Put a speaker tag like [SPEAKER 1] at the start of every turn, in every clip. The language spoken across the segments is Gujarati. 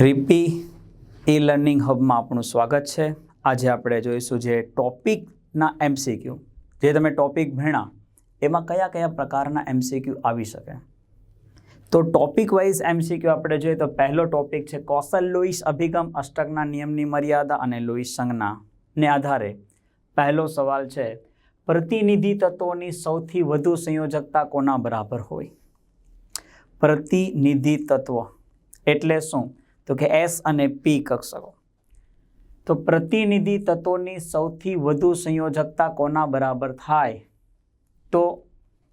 [SPEAKER 1] રીપી ઈ લર્નિંગ હબમાં આપણું સ્વાગત છે. આજે આપણે જોઈશું જે ટોપિકના એમસીક્યુ જે તમે ટોપિક ભણ્યા, એમાં કયા કયા પ્રકારના એમસીક્યુ આવી શકે? તો ટોપિક વાઇઝ એમસીક્યુ આપણે જોઈએ તો પહેલો ટોપિક છે કોસલ લોઈસ અભિગમ, અષ્ટકના નિયમની મર્યાદા અને લોઈસ સંજ્ઞા. ને આધારે પહેલો સવાલ છે પ્રતિનિધિ તત્વોની સૌથી વધુ સંયોજકતા કોના બરાબર હોય? પ્રતિનિધિ તત્વ એટલે શું? તો કે એસ અને પી કક્ષકો. તો પ્રતિનિધિ તત્વોની સૌથી વધુ સંયોજકતા કોના બરાબર થાય? તો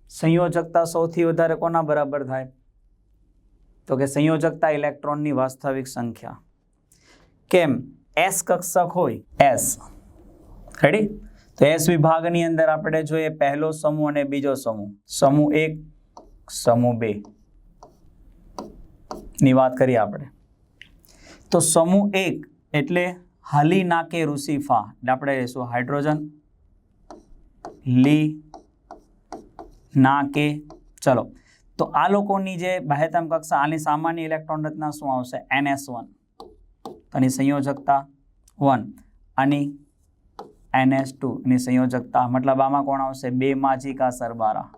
[SPEAKER 1] સંયોજકતા સૌથી વધારે કોના બરાબર થાય? તો કે સંયોજકતા ઇલેક્ટ્રોનની વાસ્તવિક સંખ્યા. કેમ? એસ કક્ષક હોય. એસ. રેડી તો એસ વિભાગની અંદર આપણે જોઈએ પહેલો સમૂહ અને બીજો સમૂહ. સમૂહ એક, સમૂહ બે. ની વાત કરીએ આપણે. તો સમૂહ એક એટલે હાલી નાકે રુસિફા. એટલે આપણે લઈશું હાઇડ્રોજન. લી નાકે, ચલો. તો આ લોકોની જે બાહ્યતમ કક્ષા, આની સામાન્ય ઇલેક્ટ્રોન રચના શું આવશે? NS one. અને સંયોજકતા વન. આની એનએસ ટુ ની સંયોજકતા. મતલબ આમાં કોણ આવશે? બે માજિકા સરબારા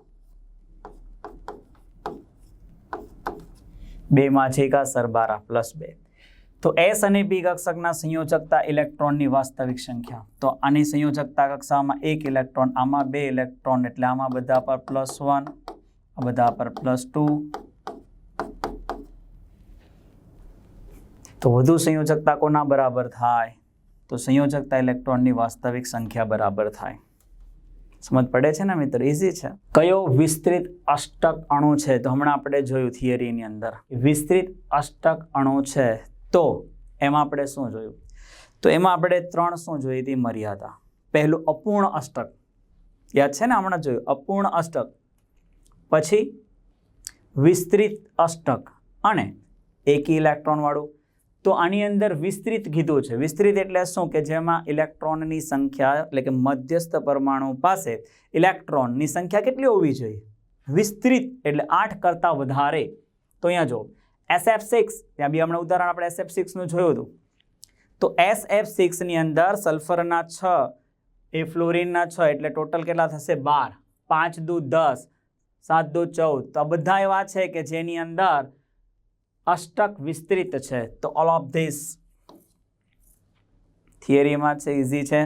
[SPEAKER 1] બે માછિકા સરબારા પ્લસ બે. તો એસ અને પી કક્ષકના સંયોજકતા ઇલેક્ટ્રોનની વાસ્તવિક સંખ્યા. તો આની સંયોજકતા કક્ષામાં એક ઇલેક્ટ્રોન, આમાં બે ઇલેક્ટ્રોન, એટલે આમાં બધા પર પ્લસ વન બધા પર પ્લસ ટુ. તો વધુ સંયોજકતા કોના બરાબર થાય? તો સંયોજકતા ઇલેક્ટ્રોનની વાસ્તવિક સંખ્યા બરાબર થાય. સમજ પડે છે ને મિત્ર? ઇઝી છે. કયો વિસ્તૃત અષ્ટક અણુ છે? તો હમણાં આપણે જોયું થિયરીની અંદર. વિસ્તૃત અષ્ટક અણુ છે. તો એમાં આપણે શું જોયું? તો એમાં આપણે ત્રણ શું જોઈ હતી? મર્યાદા. પહેલું અપૂર્ણ અષ્ટક. યાદ છે ને હમણાં જોયું? અપૂર્ણ અષ્ટક. પછી વિસ્તૃત અષ્ટક. અને એકી ઇલેક્ટ્રોન વાળું તો આની અંદર વિસ્તૃત કીધું છે. વિસ્તૃત એટલે શું કે જેમાં ઇલેક્ટ્રોનની સંખ્યા એટલે કે મધ્યસ્થ પરમાણુ પાસે ઇલેક્ટ્રોનની સંખ્યા કેટલી હોવી જોઈએ? વિસ્તૃત એટલે આઠ કરતાં વધારે. તો અહીંયા જો એસ એફ સિક્સ ત્યાં બી હમણાં ઉદાહરણ આપણે એસ એફ સિક્સનું જોયું હતું. તો એસ એફ સિક્સની અંદર સલ્ફરના છ, એ ફ્લોરિનના છ એટલે ટોટલ કેટલા થશે? બાર. પાંચ દુ દસ, સાત દુ ચૌદ. તો આ બધા એવા છે કે જેની અંદર અષ્ટક વિસ્તૃત છે. તો ઓલ ઓફ ધીસ થિયરીમાં છે ઇઝી છે.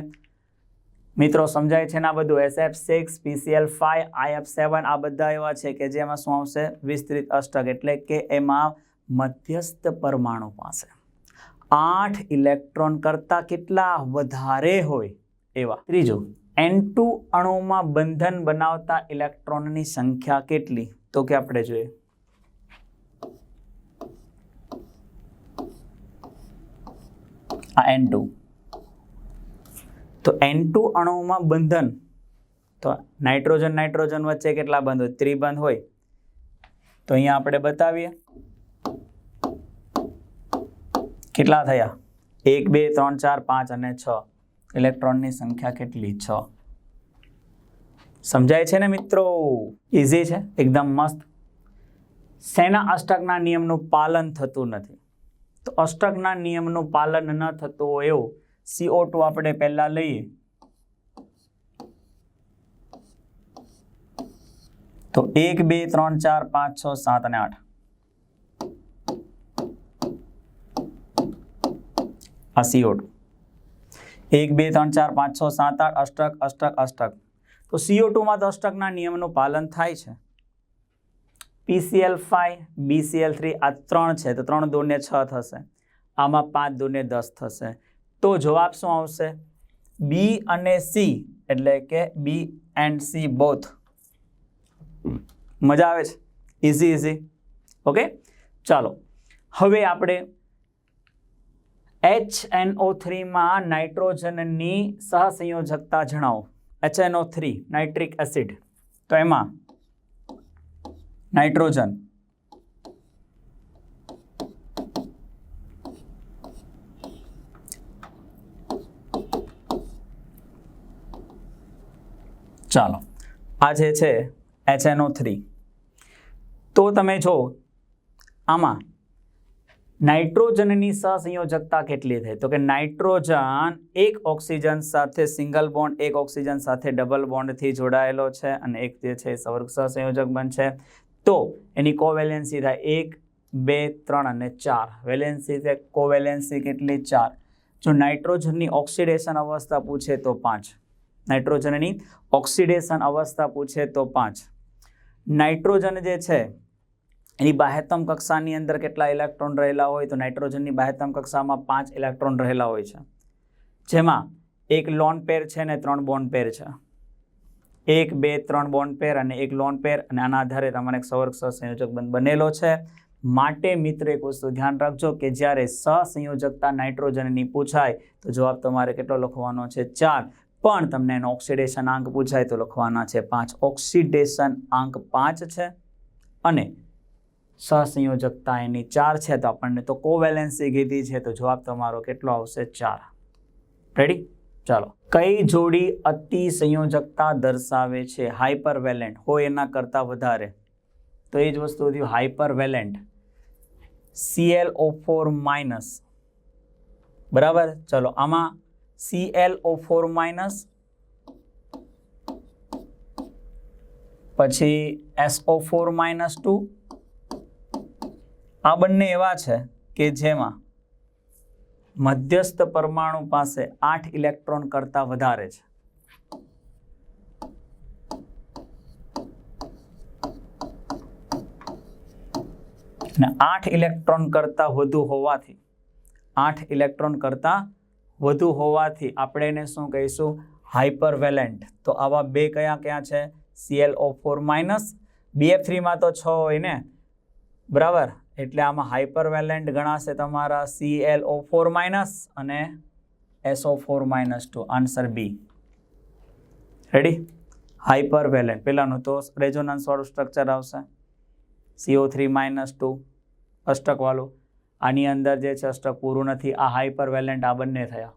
[SPEAKER 1] મિત્રો, સમજાય છે ને આ બધું? SF six PCL five IF seven આ બધા એવા છે કે જેમાં શું આવશે? વિસ્તૃત અષ્ટક. એટલે કે એમાં મધ્યસ્થ પરમાણુ પાસે. આઠ ઇલેક્ટ્રોન કરતાં કેટલા વધારે હોય? એવા. ત્રીજું એન અણુમાં બંધન બનાવતા ઇલેક્ટ્રોનની સંખ્યા કેટલી? તો કે આપણે જોઈએ. આ એન ટુ તો એન ટુ અણુઓમાં બંધન, તો નાઇટ્રોજન નાઇટ્રોજન વચ્ચે કેટલા બંધ હોય? ત્રિબંધ હોય. તો અહીંયા આપણે બતાવીએ. કેટલા થયા? એક, બે, ત્રણ, ચાર, પાંચ અને છ. ઇલેક્ટ્રોનની સંખ્યા કેટલી? છ. સમજાય છે ને મિત્રો? ઇઝી છે? એકદમ મસ્ત. સેના અષ્ટકના નિયમનું પાલન થતું નથી. તો અષ્ટકના નિયમનું પાલન ન થતું હોય એવું સીઓ ટુ આપણે પહેલા લઈએ. તો એક, બે, ત્રણ, ચાર, પાંચ, છ, સાત અને આઠ. આ સીઓ ટુ એક, બે, ત્રણ, ચાર, પાંચ, છ, સાત, આઠ, અષ્ટક અષ્ટક અષ્ટક. તો સીઓ ટુમાં તો અષ્ટકના નિયમનું પાલન થાય છે. પીસીએલ ફાઈવ બીસીએલ થ્રી આ ત્રણ છે, તો ત્રણ દૂરને છ થશે. આમાં પાંચ દૂરને દસ થશે. તો જવાબ શું આવશે? બી અને સી એટલે કે બી એન્ડ સી બોથ મજા આવે છે? ઇઝી ઇઝી ઓકે ચાલો. હવે આપણે એચ એન ઓ થ્રીમાં નાઇટ્રોજનની સહસંયોજકતા જણાવો. H N O three nitric acid. તો એમાં નાઇટ્રોજન ચાલો. આ જે છે એચએનઓ થ્રી તો તમે જો, આમાં નાઇટ્રોજનની સહસંયોજકતા કેટલી થઈ તો કે નાઇટ્રોજન એક ઓક્સિજન સાથે સિંગલ બોન્ડ, એક ઓક્સિજન સાથે ડબલ બોન્ડથી જોડાયેલો છે અને એક જે છે સવર્ગ સહસંયોજક બનશે. તો એની કોવેલેન્સી થાય એક, બે, ત્રણ અને ચાર. વેલેન્સી છે કોવેલેન્સી કેટલી? ચાર. જો નાઇટ્રોજનની ઓક્સિડેશન અવસ્થા પૂછે તો પાંચ. નાઇટ્રોજનની ઓક્સિડેશન અવસ્થા પૂછે તો પાંચ. નાઇટ્રોજન જે છે, એની બાહ્યતમ કક્ષાની અંદર કેટલા ઇલેક્ટ્રોન રહેલા હોય? તો નાઇટ્રોજનની બાહ્યતમ કક્ષામાં પાંચ ઇલેક્ટ્રોન રહેલા હોય છે. જેમાં એક લોન પેર છે ને ત્રણ બોન્ડ પેર છે. એક, બે, ત્રણ બોન્ડ પેર અને એક લોન પેર અને આના આધારે તમારે સવર્ગ સહસંયોજક બંધ બનેલો છે. માટે મિત્ર, એક વસ્તુ ધ્યાન રાખજો કે જ્યારે સહસંયોજકતા નાઇટ્રોજનની પૂછાય, તો જવાબ તમારે કેટલો લખવાનો છે? ચાર. પણ તમને એનો ઓક્સિડેશન આંક પૂછાય, તો લખવાના છે પાંચ. ઓક્સિડેશન આંક પાંચ છે અને સહસંયોજકતા એની ચાર છે, તો આપણને તો કોવેલેન્સી કીધી છે, તો જવાબ તમારો કેટલો આવશે? ચાર. રેડી ચાલો. કઈ જોડી અતિ સંયોજકતા દર્શાવે છે? હાઇપર વેલેન્ટ હોય એના કરતાં વધારે. તો એ જ વસ્તુ થયું hyper valent CL O four minus બરાબર? ચલો, આમાં સીએલ ઓ ફોર માઇનસ પછી એસઓ ફોર માઇનસ ટુ આ બંને એવા છે કે જેમાં મધ્યસ્થ પરમાણુ પાસે આઠ ઇલેક્ટ્રોન કરતાં વધારે છે. અને આઠ ઇલેક્ટ્રોન કરતાં વધુ હોવાથી, આઠ ઇલેક્ટ્રોન કરતાં વધુ હોવાથી આપણે એને શું કહીશું? હાઇપરવેલેન્ટ તો આવા બે કયા કયા છે? C L O four minus B F થ્રીમાં તો છ હોય ને? બરાબર? એટલે આમાં હાઇપરવેલેન્ટ ગણાશે તમારા C L O four minus અને S O four minus two answer be ready hypervalent પેલાનું તો રેઝોનન્સવાળું સ્ટ્રક્ચર આવશે. C O three minus two અષ્ટકવાળું આની અંદર જે છે અષ્ટક પૂરું નથી. આ હાઇપરવેલેન્ટ આ બંને થયા.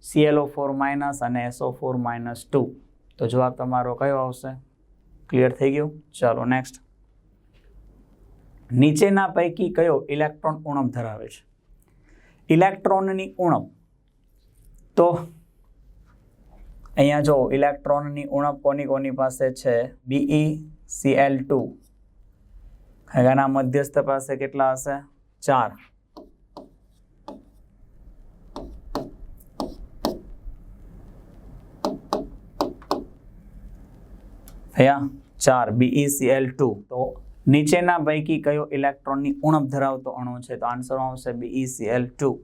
[SPEAKER 1] સીએલઓ ફોર માઇનસ અને એસઓ ફોર માઇનસ ટુ તો જવાબ તમારો કયો આવશે? ક્લિયર થઈ ગયું? ચાલો નેક્સ્ટ નીચેના પૈકી કયો ઇલેક્ટ્રોન ઉણપ ધરાવે છે? ઇલેક્ટ્રોનની ઉણપ. તો અહીંયા જો ઇલેક્ટ્રોનની ઉણપ કોની કોની પાસે છે? B E C L two. એના મધ્યસ્થ પાસે કેટલા હશે? ચાર. થયા ચાર. B E C L two. તો નીચેના પૈકી કયો ઇલેક્ટ્રોનની ઉણપ ધરાવતો અણુ છે? તો આન્સર આવશે બીઈસીએલ ટુ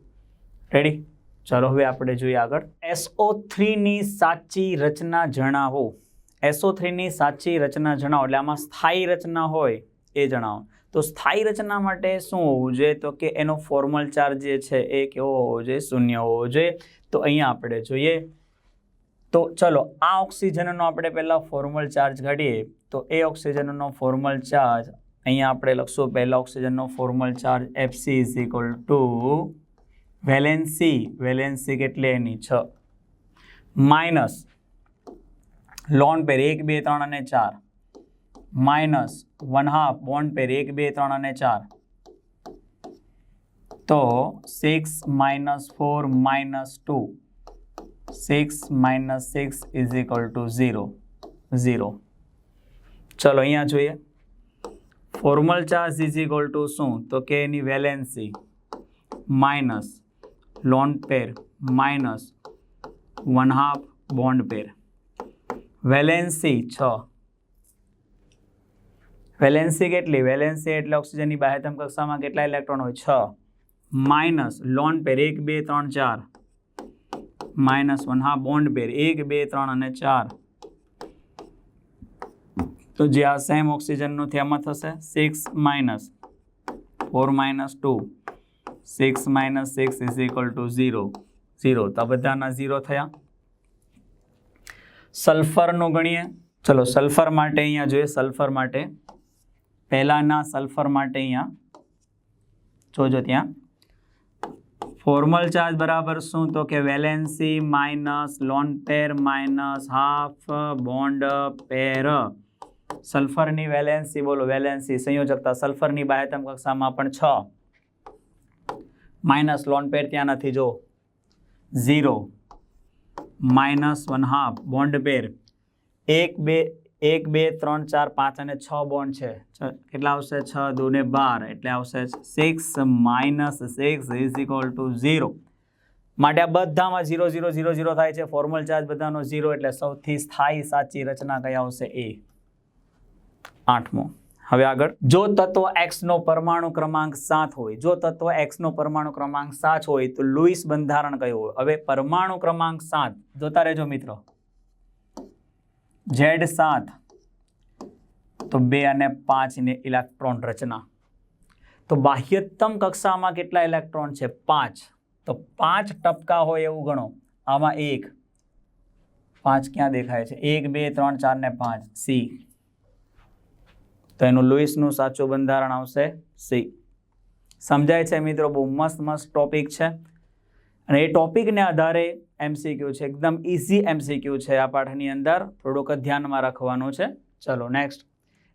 [SPEAKER 1] રેડી ચલો હવે આપણે જોઈએ આગળ. એસઓ થ્રીની સાચી રચના જણાવો. એસઓ થ્રીની સાચી રચના જણાવો. એટલે આમાં સ્થાયી રચના હોય એ જણાવો. તો સ્થાયી રચના માટે શું હોવું જોઈએ? તો કે એનો ફોર્મલ ચાર્જ જે છે એ કેવો હોવો જોઈએ? શૂન્ય હોવો જોઈએ. તો અહીંયા આપણે જોઈએ. તો ચલો, આ ઓક્સિજનનો આપણે પહેલાં ફોર્મલ ચાર્જ કાઢીએ. તો એ ઓક્સિજનનો ફોર્મલ ચાર્જ, અહીંયા આપણે લખશું પહેલાં ઓક્સિજનનો formal charge F C is equal to valency valency કેટલી એની? છ. માઇનસ લોન પેર એક, બે, ત્રણ અને ચાર. Minus one half bond pair એક, બે, ત્રણ અને ચાર. તો six minus four minus two six minus six is equal to zero zero ચલો, અહીંયા જોઈએ. Formal charge is equal to શું? તો કે એની valency minus lone pair minus one half bond pair valency છ. વેલેન્સી કેટલી? વેલેન્સી એટલે ઓક્સિજનની બાહ્યતમ કક્ષામાં કેટલા ઇલેક્ટ્રોન હોય? છ. માઇનસ લોન પેર એક, બે, ત્રણ, ચાર. Minus one. Half bond pair એક, બે, ત્રણ અને ચાર. તો જે આ સેમ ઓક્સિજનનું થયામાં થશે six minus four minus two six minus six is equal to zero zero તો બધાના ઝીરો થયા. સલ્ફરનું ગણીએ. ચલો સલ્ફર માટે અહીંયા જોઈએ. સલ્ફર માટે પહેલાંના સલ્ફર માટે અહીંયા. જોજો ત્યાં. ફોર્મલ ચાર્જ બરાબર શું તો કે valency minus lone pair minus half bond pair સલ્ફરની valency બોલો વેલેન્સી સંયોજકતા સલ્ફરની બાહ્યતમ કક્ષામાં પણ છ માઇનસ લોન પેર ત્યાં નથી જો zero minus one half bond pair એક બે એક, બે, ત્રણ, ચાર, પાંચ અને છ બોન્ડ છે. કેટલા આવશે? છ દુ ને બાર. એટલે આવશે six minus six is equal to zero માટે આ બધામાં ઝીરો ઝીરો ઝીરો ઝીરો થાય છે. ફોર્મલ ચાર્જ બધાનો ઝીરો એટલે સૌથી સ્થાયી સાચી રચના કઈ આવશે? એ આઠમો. હવે આગળ. જો તત્વ એક્સનો પરમાણુ ક્રમાંક સાત હોય, જો તત્વ એક્સનો પરમાણુ ક્રમાંક સાત હોય, તો લુઈસ બંધારણ કયું હોય? હવે પરમાણુ ક્રમાંક સાત. જોતા રહેજો મિત્રો. ઝેડ સાત. તો બે અને પાંચની ઇલેક્ટ્રોન રચના. તો બાહ્યતમ કક્ષામાં કેટલા ઇલેક્ટ્રોન છે? પાંચ. તો પાંચ ટપકા હોય એવું ગણો. આમાં એક. પાંચ ક્યાં દેખાય છે? એક, બે, ત્રણ, ચાર ને પાંચ. સી. તો એનું લુઈસનું સાચું બંધારણ આવશે સી. સમજાય છે મિત્રો? બહુ મસ્ત મસ્ત ટોપિક છે. અને એ ટોપિકને આધારે એમસીક્યુ છે, એકદમ ઇઝી એમસીક્યુ છે આ પાઠની અંદર. થોડુંક ધ્યાનમાં રાખવાનું છે. ચલો નેક્સ્ટ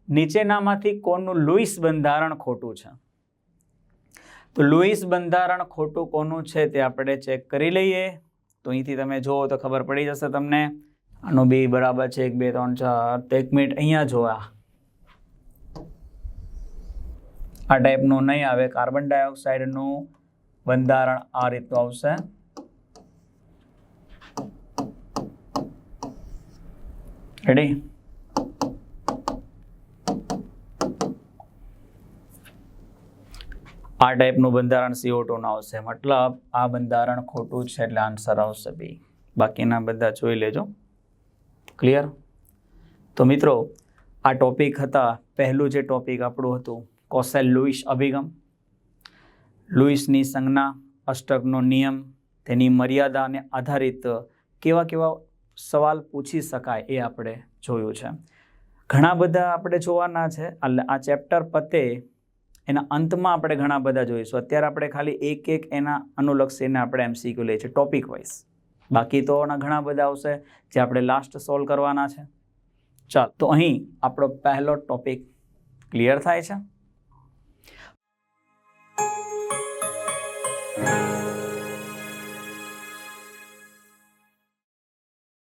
[SPEAKER 1] નીચેનામાંથી કોનું લુઈસ બંધારણ ખોટું છે? તો લુઈસ બંધારણ ખોટું કોનું છે તે આપણે ચેક કરી લઈએ. તો અહીંથી તમે જુઓ તો ખબર પડી જશે તમને. આનું બી બરાબર છે, એક, બે, ત્રણ, ચાર. તો એક મિનિટ અહીંયા જોવા. આ ટાઈપનું નહીં આવે કાર્બન ડાયોક્સાઇડનું બંધારણ આ રીતનું આવશે. રેડી આ ટાઈપનું બંધારણ સીઓ ટુનું આવશે. મતલબ આ બંધારણ ખોટું છે એટલે આન્સર આવશે બી બાકીના બધા જોઈ લેજો. ક્લિયર તો મિત્રો, આ ટોપિક હતા. પહેલું જે ટોપિક આપણું હતું કોસેલ લુઈસ અભિગમ. લુઈસની સંજ્ઞા, અષ્ટકનો નિયમ, તેની મર્યાદાને આધારિત કેવા કેવા સવાલ પૂછી શકાય એ આપણે જોયું છે. ઘણા બધા આપણે જોવાના છે. એટલે આ ચેપ્ટર પતે એના અંતમાં આપણે ઘણા બધા જોઈશું. અત્યારે આપણે ખાલી એક એક એના અનુલક્ષીને આપણે એમસીક્યુ લઈએ છીએ, ટોપિક વાઇઝ. બાકી તો એના ઘણા બધા આવશે, જે આપણે લાસ્ટ સોલ્વ કરવાના છે. ચાલ, તો અહીં આપણો પહેલો ટોપિક ક્લિયર થાય છે?